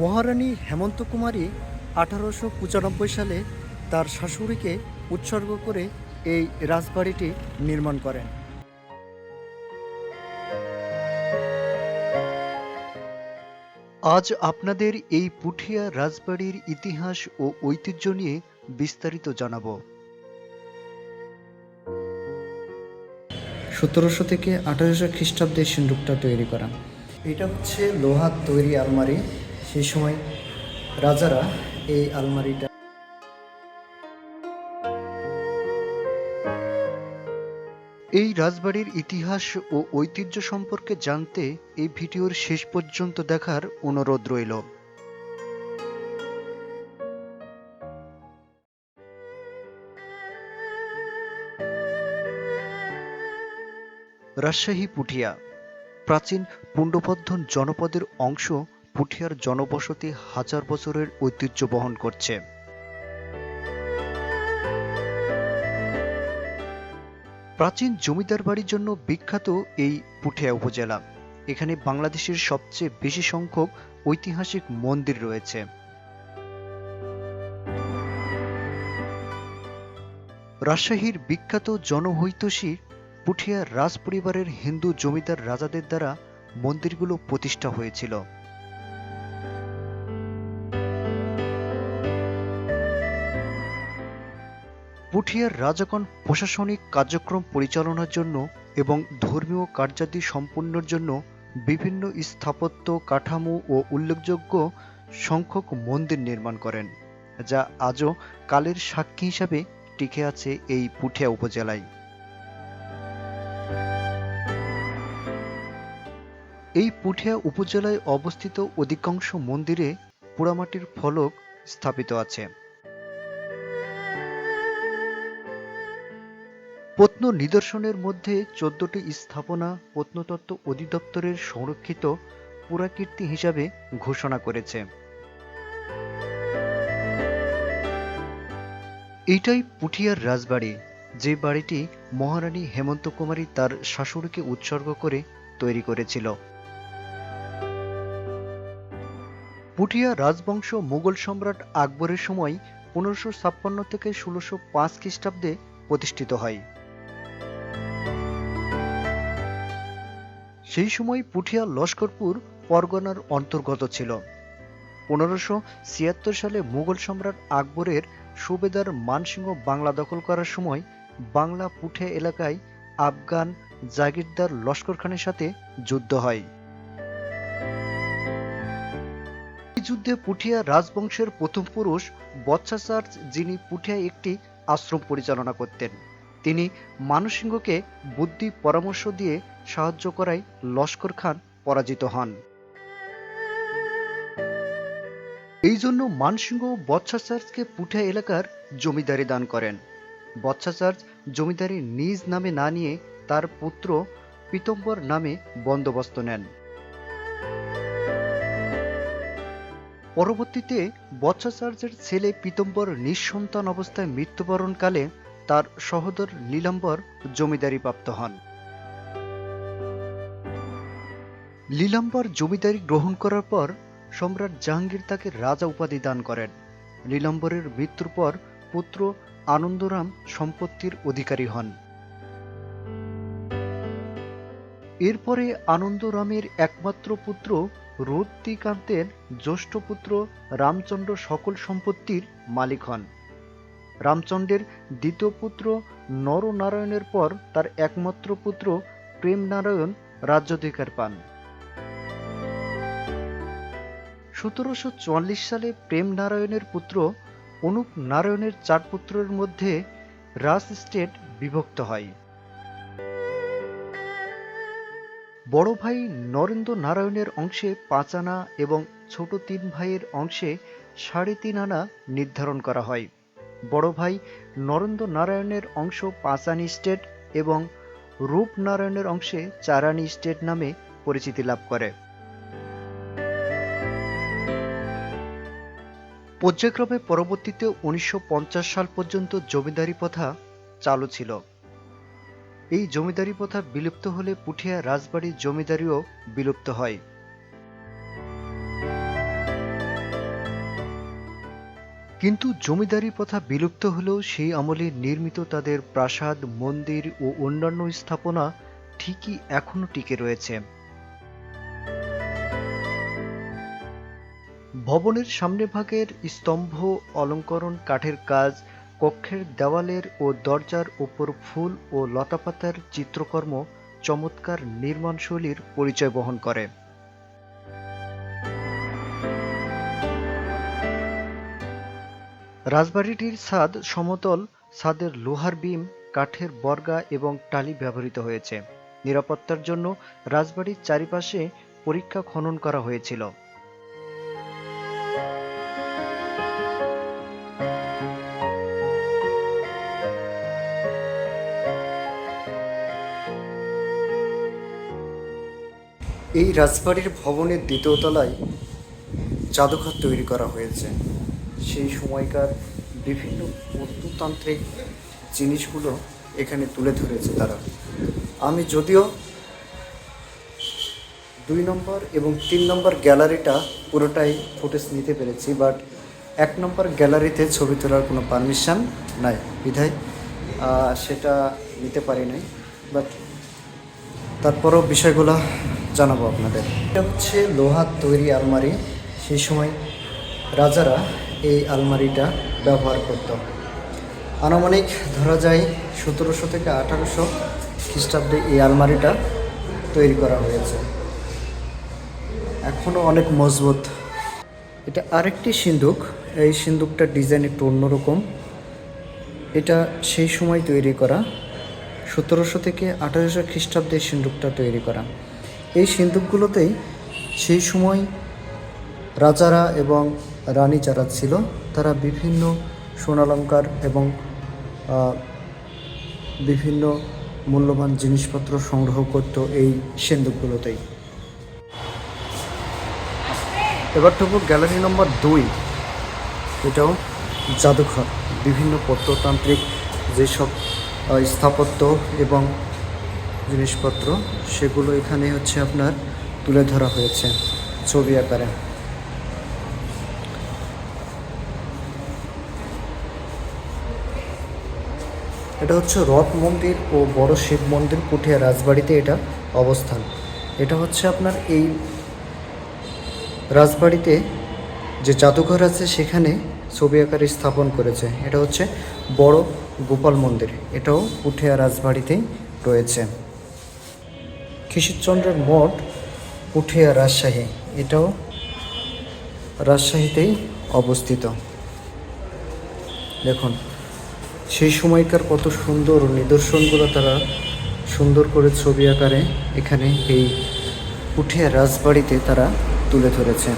মহারানী হেমন্ত কুমারী আঠারোশো পঁচানব্বই সালে তার শাশুড়িকে উৎসর্গ করে এই রাজবাড়িটি নির্মাণ করেন। আজ আপনাদের এই পুঠিয়া রাজবাড়ির ইতিহাস ও ঐতিহ্য নিয়ে বিস্তারিত জানাব। সতেরোশো থেকে আঠারোশো খ্রিস্টাব্দে সিন্দুকটা তৈরি করা। এটা হচ্ছে লোহার তৈরি আলমারি। সেই সময় রাজারা এই আলমারিটা এই রাজবাড়ির ইতিহাস ও ঐতিহ্য সম্পর্কে জানতে এই ভিডিওর শেষ পর্যন্ত দেখার অনুরোধ রইল। রাজশাহী পুঠিয়া, প্রাচীন পুণ্ডবদ্ধন জনপদের অংশ পুঠিয়ার জনবসতি হাজার বছরের ঐতিহ্য বহন করছে। প্রাচীন জমিদার বাড়ির জন্য বিখ্যাত এই পুঠিয়া উপজেলা। এখানে বাংলাদেশের সবচেয়ে বেশি সংখ্যক ঐতিহাসিক মন্দির রয়েছে। রাজশাহীর বিখ্যাত জনহৈতসী পুঠিয়া রাজ পরিবারের হিন্দু জমিদার রাজাদের দ্বারা মন্দিরগুলো প্রতিষ্ঠা হয়েছিল। পুঠিয়ার রাজাগণ প্রশাসনিক কার্যক্রম পরিচালনার জন্য এবং ধর্মীয় কার্যাদি সম্পন্নের জন্য বিভিন্ন স্থাপত্য, কাঠামো ও উল্লেখযোগ্য সংখ্যক মন্দির নির্মাণ করেন, যা আজও কালের সাক্ষী হিসাবে টিকে আছে এই পুঠিয়া উপজেলায়। এই পুঠিয়া উপজেলায় অবস্থিত অধিকাংশ মন্দিরে পোড়ামাটির ফলক স্থাপিত আছে। প্রত্ন নিদর্শনের মধ্যে চোদ্দটি স্থাপনা প্রত্নতত্ত্ব অধিদপ্তরের সংরক্ষিত পুরাকীর্তি হিসাবে ঘোষণা করেছে। এটাই পুঠিয়ার রাজবাড়ি, যে বাড়িটি মহারানী হেমন্ত কুমারী তার শাশুড়িকে উৎসর্গ করে তৈরি করেছিল। পুঠিয়া রাজবংশ মুঘল সম্রাট আকবরের সময় পনেরোশো ছাপ্পান্ন থেকে ষোলোশো পাঁচ খ্রিস্টাব্দে প্রতিষ্ঠিত হয়। সেই সময় পুঠিয়া লস্করপুর পরগনার অন্তর্গত ছিল। পনেরোশো ছিয়াত্তর সালে মুঘল সম্রাট আকবরের সুবেদার মানসিংহ বাংলা দখল করার সময় বাংলা পুঠিয়া এলাকায় আফগান জাগিরদার লস্কর খানের সাথে যুদ্ধ হয়। এই যুদ্ধে পুঠিয়া রাজবংশের প্রথম পুরুষ বৎসাচার্য যিনি পুঠিয়া একটি আশ্রম পরিচালনা করতেন। তিনি মানসিংহকে বুদ্ধি পরামর্শ দিয়ে সাহায্য করায় লস্কর খান পরাজিত হন। এই জন্য মানসিংহ বৎসাচার্যকে পুঠিয়া এলাকার জমিদারি দান করেন। বৎসাচার্য জমিদারি নিজ নামে না নিয়ে তার পুত্র পীতম্বর নামে বন্দোবস্ত নেন। পরবর্তীতে বৎসাচার্যের ছেলে পীতম্বর নিঃসন্তান অবস্থায় মৃত্যুবরণকালে তার সহোদর নীলাম্বর জমিদারি প্রাপ্ত হন। লীলাম্বর জমিদারি গ্রহণ করার পর সম্রাট জাহাঙ্গীর তাকে রাজা উপাধি দান করেন। নীলাম্বরের মৃত্যুর পর পুত্র আনন্দরাম সম্পত্তির অধিকারী হন। এরপরে আনন্দরামের একমাত্র পুত্র রুদ্দিকান্তের জ্যেষ্ঠ পুত্র রামচন্দ্র সকল সম্পত্তির মালিক হন। রামচন্দ্রের দ্বিতীয় পুত্র নরনারায়ণের পর তার একমাত্র পুত্র প্রেমনারায়ণ রাজ্যাধিকার পান। সতেরোশো চুয়াল্লিশ সালে প্রেমনারায়ণের পুত্র অনুপ নারায়ণের চার পুত্রের মধ্যে রাজ স্টেট বিভক্ত হয়। বড় ভাই নরেন্দ্র নারায়ণের অংশে পাঁচ আনা এবং ছোট তিন ভাইয়ের অংশে সাড়ে তিন আনা নির্ধারণ করা হয়। বড় ভাই নরেন্দ্র নারায়ণের অংশ পাঁচানি স্টেট এবং রূপনারায়ণের অংশে চারানি স্টেট নামে পরিচিতি লাভ করে। পর্যায়ক্রমে পরবর্তীতে উনিশশো পঞ্চাশ সাল পর্যন্ত জমিদারি প্রথা চালু ছিল। এই জমিদারি প্রথা বিলুপ্ত হলে পুঠিয়া রাজবাড়ির জমিদারিও বিলুপ্ত হয়। কিন্তু জমিদারি প্রথা বিলুপ্ত হলেও সেই আমলে নির্মিত তাদের প্রাসাদ, মন্দির ও অন্যান্য স্থাপনা ঠিকই এখনও টিকে রয়েছে। ভবনের সামনে ভাগের স্তম্ভ, অলঙ্করণ, কাঠের কাজ, কক্ষের দেওয়ালের ও দরজার ওপর ফুল ও লতাপাতার চিত্রকর্ম চমৎকার নির্মাণশৈলীর পরিচয় বহন করে। রাজবাড়িটির ছাদ সমতল, ছাদের লোহার বিম, কাঠের বর্গা এবং টালি ব্যবহৃত হয়েছে। নিরাপত্তার জন্য রাজবাড়ির চারিপাশে পরীক্ষা খনন করা হয়েছিল। এই রাজবাড়ির ভবনের দ্বিতীয় তলায় জাদুঘর তৈরি করা হয়েছে। সেই সময়কার বিভিন্ন প্রত্নতান্ত্রিক জিনিসগুলো এখানে তুলে ধরেছে তারা। আমি যদিও দুই নম্বর এবং তিন নম্বর গ্যালারিটা পুরোটাই ফুটেজ নিতে পেরেছি, বাট এক নম্বর গ্যালারিতে ছবি তোলার কোনো পারমিশন নাই, বিধায় সেটা নিতে পারি নাই, বাট তারপরও বিষয়গুলো জানাব আপনাদের। এটা হচ্ছে লোহার তৈরি আলমারি। সেই সময় রাজারা এই আলমারিটা ব্যবহার করত। আনুমানিক ধরা যায় সতেরোশো থেকে আঠারোশো খ্রিস্টাব্দে এই আলমারিটা তৈরি করা হয়েছে। এখনও অনেক মজবুত। এটা আরেকটি সিন্দুক। এই সিন্দুকটার ডিজাইন একটু অন্যরকম। এটা সেই সময় তৈরি করা। সতেরোশো থেকে আঠারোশো খ্রিস্টাব্দে সিন্দুকটা তৈরি করা। এই সিন্দুকগুলোতেই সেই সময় রাজারা এবং রানী যারা ছিল, তারা বিভিন্ন সোনালঙ্কার এবং বিভিন্ন মূল্যবান জিনিসপত্র সংগ্রহ করত এই সেন্দুকগুলোতেই। এবার তবু গ্যালারি নম্বর দুই, এটাও জাদুঘর। বিভিন্ন প্রত্নতান্ত্রিক যেসব স্থাপত্য এবং জিনিসপত্র, সেগুলো এখানে হচ্ছে আপনার তুলে ধরা হয়েছে ছবি আকারে। এটা হচ্ছে রথ মন্দির ও বড় শিব মন্দির পুঠিয়া রাজবাড়িতে এটা অবস্থান। এটা হচ্ছে আপনার এই রাজবাড়িতে যে জাদুঘর আছে সেখানে ছবি আকারে স্থাপন করেছে। এটা হচ্ছে বড় গোপাল মন্দির। এটাও পুঠিয়া রাজবাড়িতেই রয়েছে। খিশিরচন্দ্রের মঠ পুঠিয়া রাজশাহী। এটাও রাজশাহীতেই অবস্থিত। দেখুন সেই সময়কার কত সুন্দর নিদর্শনগুলো তারা সুন্দর করে ছবি আকারে এখানে এই পুঠিয়া রাজবাড়িতে তারা তুলে ধরেছে।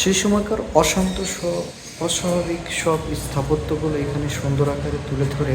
সেই সময়কার অশান্ত অস্বাভাবিক সব স্থাপত্যগুলো এখানে সুন্দর আকারে তুলে ধরে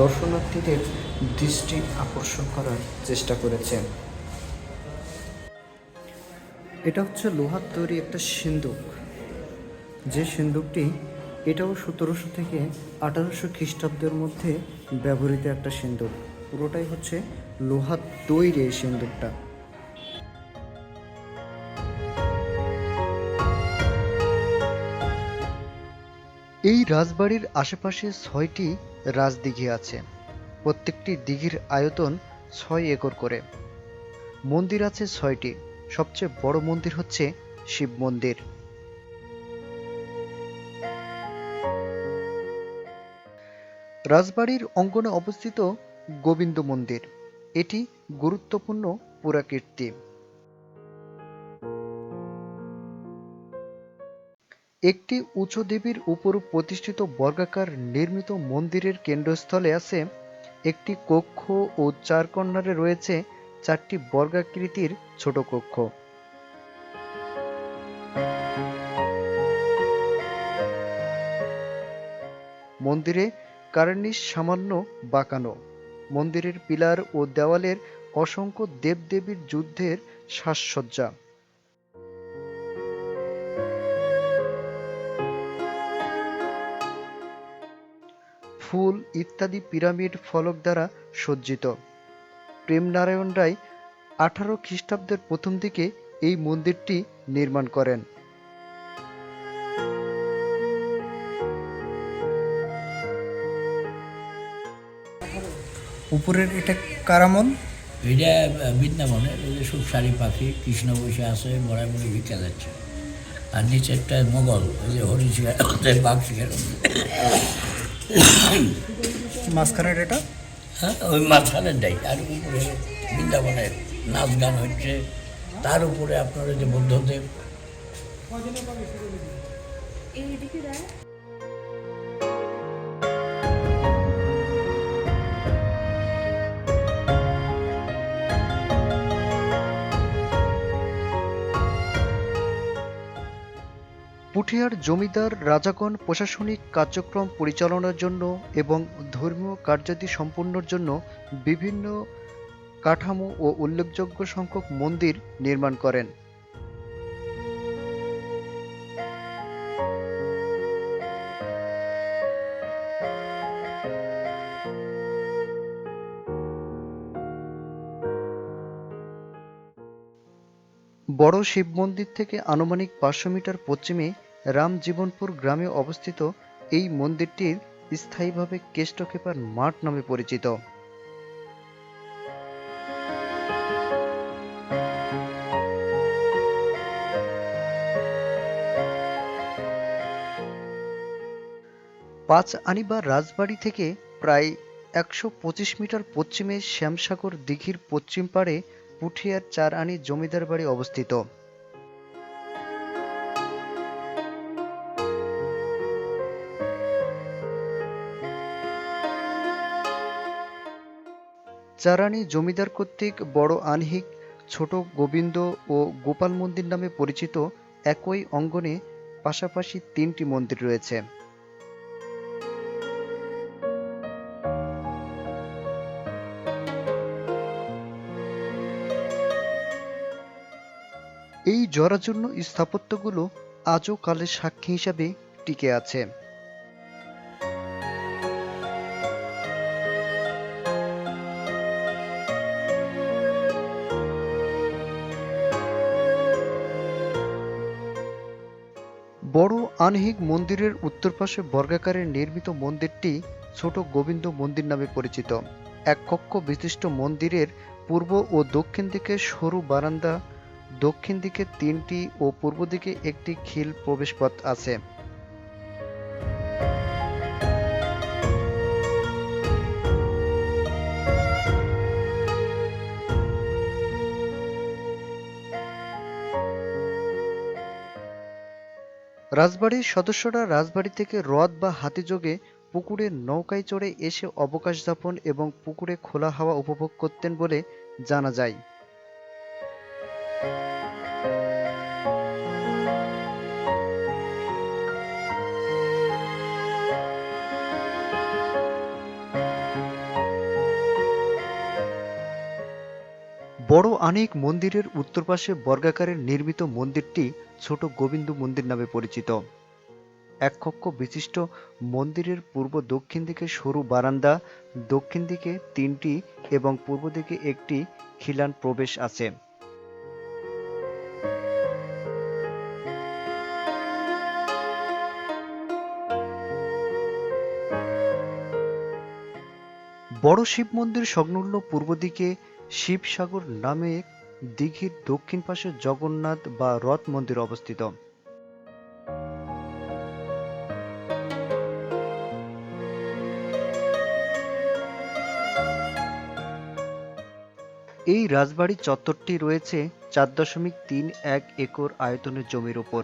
দর্শনার্থীদের দৃষ্টি আকর্ষণ করার চেষ্টা করেছে। এটা হচ্ছে লোহার তৈরি একটা সিন্দুক। যে সিন্দুকটি এটাও সতেরোশো থেকে আঠারোশো খ্রিস্টাব্দের মধ্যে ব্যবহৃত একটা সিন্দুক। পুরোটাই হচ্ছে লোহার তৈরি এই সিন্দুকটা। এই রাজবাড়ির আশেপাশে ছয়টি রাজদিঘি আছে। প্রত্যেকটি দিঘির আয়তন ছয় একর করে। মন্দির আছে ছয়টি। সবচেয়ে বড় মন্দির হচ্ছে শিব মন্দির। রাজবাড়ির অঙ্গনে অবস্থিত গোবিন্দ মন্দির। এটি গুরুত্বপূর্ণ পুরাকীর্তি। একটি উঁচু দেবীর উপর প্রতিষ্ঠিত বর্গাকার নির্মিত মন্দিরের কেন্দ্রস্থলে আছে একটি কক্ষ ও চার কর্নারে রয়েছে চারটি বর্গাকৃতির ছোট কক্ষ। মন্দিরে কার্নিশ সামান্য বাঁকানো। মন্দিরের পিলার ও দেওয়ালের অসংখ্য দেবদেবীর যুদ্ধের সাজসজ্জা। ফুল, ইত্যাদি পিরামিড ফলক দ্বারা সজ্জিত। প্রেমনারায়ণ রায় আঠারো খ্রিস্টাব্দের প্রথম দিকে এই মন্দিরটি নির্মাণ করেন। উপরের এটা কারামন এটা বৃন্দাবনের সব শাড়ি পাখি কৃষ্ণ বসে আছে বড়াই বড়ি ভিক্ষা যাচ্ছে। আর নিচেরটা মোগল ওই যে হরি শিকার বাঘ শিকার। মাঝখানের এটা? হ্যাঁ ওই দেয় তার উপরে বৃন্দাবনের নাচ গান হচ্ছে। তার উপরে আপনারা যে বুদ্ধদেব। পুঠিয়ার জমিদার রাজাগণ প্রশাসনিক কার্যক্রম পরিচালনার জন্য এবং ধর্মীয় কার্যাদি সম্পন্নর জন্য বিভিন্ন কাঠামো ও উল্লেখযোগ্য সংখ্যক মন্দির নির্মাণ করেন। বড় শিব মন্দির থেকে আনুমানিক পাঁচশো মিটার পশ্চিমে রামজীবনপুর গ্রামে অবস্থিত এই মন্দিরটির স্থায়ীভাবে কেষ্টক্ষেপার মাঠ নামে পরিচিত। পাঁচ আনিবা রাজবাড়ি থেকে প্রায় একশো পঁচিশ মিটার পশ্চিমে শ্যামসাগর দিঘির পশ্চিম পাড়ে পুঠিয়ার চার আনি জমিদার বাড়ি অবস্থিত। চারানি জমিদার কর্তৃক বড় আনহিক, ছোট গোবিন্দ ও গোপাল মন্দির নামে পরিচিত একই অঙ্গনে পাশাপাশি তিনটি মন্দির রয়েছে। এই জরাজীর্ণ স্থাপত্যগুলো আজও কালের সাক্ষী হিসাবে টিকে আছে। আনহিক মন্দিরের উত্তর পাশে বর্গাকারে নির্মিত মন্দিরটি ছোট গোবিন্দ মন্দির নামে পরিচিত। এক কক্ষ বিশিষ্ট মন্দিরের পূর্ব ও দক্ষিণ দিকে সরু বারান্দা, দক্ষিণ দিকে তিনটি ও পূর্ব দিকে একটি খিল প্রবেশপথ আছে। রাজবাড়ির সদস্যরা রাজবাড়ি থেকে রথ বা হাতিযোগে পুকুরে নৌকায় চড়ে এসে অবকাশ যাপন এবং পুকুরে খোলা হাওয়া উপভোগ করতেন বলে জানা যায়। বড় আনিক মন্দিরের উত্তর পাশে বর্গাকারের নির্মিত মন্দিরটি ছোট গোবিন্দ মন্দির নামে পরিচিত। এক কক্ষ বিশিষ্ট মন্দিরের পূর্ব দক্ষিণ দিকে সরু বারান্দা, দক্ষিণ দিকে তিনটি এবং পূর্ব দিকে একটি খিলান প্রবেশ আছে। বড় শিব মন্দির সংলগ্ন পূর্ব দিকে শিবসাগর নামে দিঘির দক্ষিণ পাশে জগন্নাথ বা রথ মন্দির অবস্থিত। এই রাজবাড়ি চত্বরটি রয়েছে চার দশমিক তিন এক একর আয়তনের জমির ওপর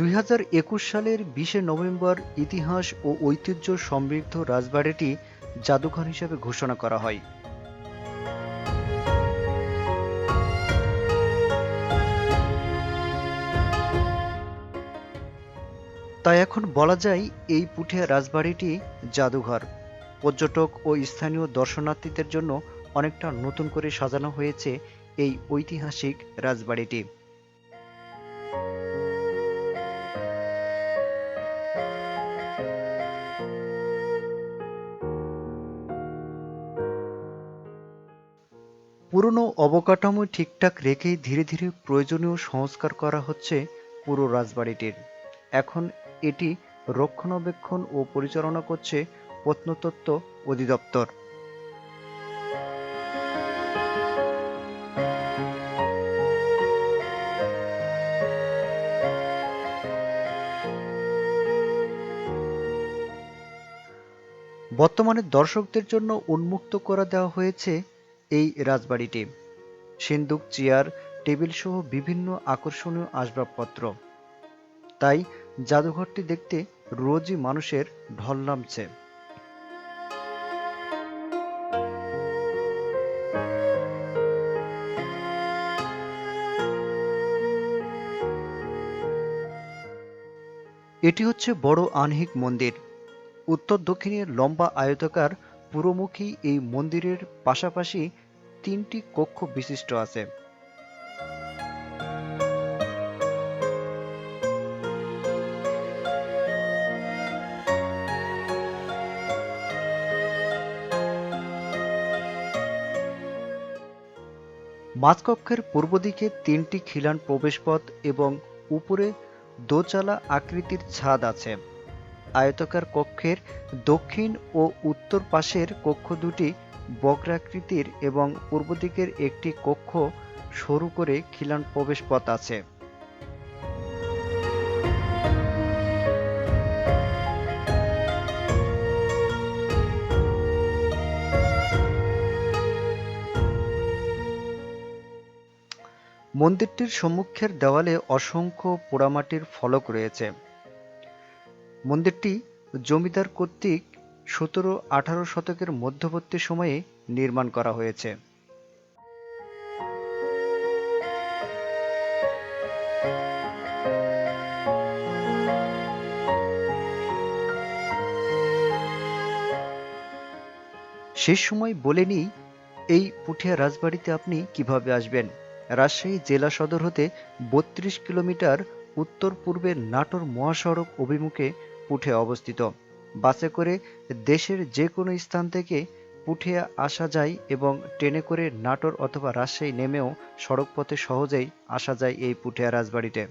দুই হাজার একুশ সালের বিশে নভেম্বর ইতিহাস ও ঐতিহ্য সমৃদ্ধ রাজবাড়িটি জাদুঘর হিসেবে ঘোষণা করা হয়। তাই এখন বলা যায় এই পুঠিয়া রাজবাড়িটি জাদুঘর। পর্যটক ও স্থানীয় দর্শনার্থীদের জন্য অনেকটা নতুন করে সাজানো হয়েছে এই ঐতিহাসিক রাজবাড়িটি। পুরনো অবকাঠামো ঠিকঠাক রেখেই ধীরে ধীরে প্রয়োজনীয় সংস্কার করা হচ্ছে পুরো রাজবাড়িটির। এখন এটি রক্ষণাবেক্ষণ ও পরিচালনা করছে প্রত্নতত্ত্ব অধিদপ্তর। বর্তমানে দর্শকদের জন্য উন্মুক্ত করে দেওয়া হয়েছে এই রাজবাড়িটি। সিন্দুক, চেয়ার টেবিল সহ বিভিন্ন আকর্ষণীয় আসবাবপত্র। তাই জাদুঘরটি দেখতে রোজই মানুষের ঢল নামছে। এটি হচ্ছে বড় আনহিক মন্দির। উত্তর দক্ষিণের লম্বা আয়তাকার পুরোমুখী এই মন্দিরের পাশাপাশি তিনটি কক্ষ বিশিষ্ট আছে। মাঝকক্ষের পূর্ব দিকে তিনটি খিলান প্রবেশপথ এবং উপরে দোচালা আকৃতির ছাদ আছে। আয়তাকার কক্ষের দক্ষিণ ও উত্তর পাশের কক্ষ দুটি বক্রাকৃতির এবং পূর্ব দিকের একটি কক্ষ সরু করে খিলান প্রবেশপথ আছে। মন্দিরটির সম্মুখের দেওয়ালে অসংখ্য পোড়ামাটির ফলক রয়েছে। মন্দিরটি জমিদার কর্তৃক সতেরো আঠারো শতকের মধ্যবর্তী সময়ে নির্মাণ করা হয়েছে। শেষ সময় বলে নিই, এই পুঠিয়া রাজবাড়িতে আপনি কীভাবে আসবেন? রাজশাহী জেলা সদর হতে বত্রিশ কিলোমিটার উত্তর পূর্বে নাটোর মহাসড়ক অভিমুখে পুঠিয়া অবস্থিত। বাসে করে দেশের যে কোনো স্থান থেকে পুঠে আসা যায় এবং ট্রেনে করে নাটোর অথবা রাজশাহী নেমেও সড়কপথে সহজেই আসা যায় এই পুঠিয়া রাজবাড়িতে।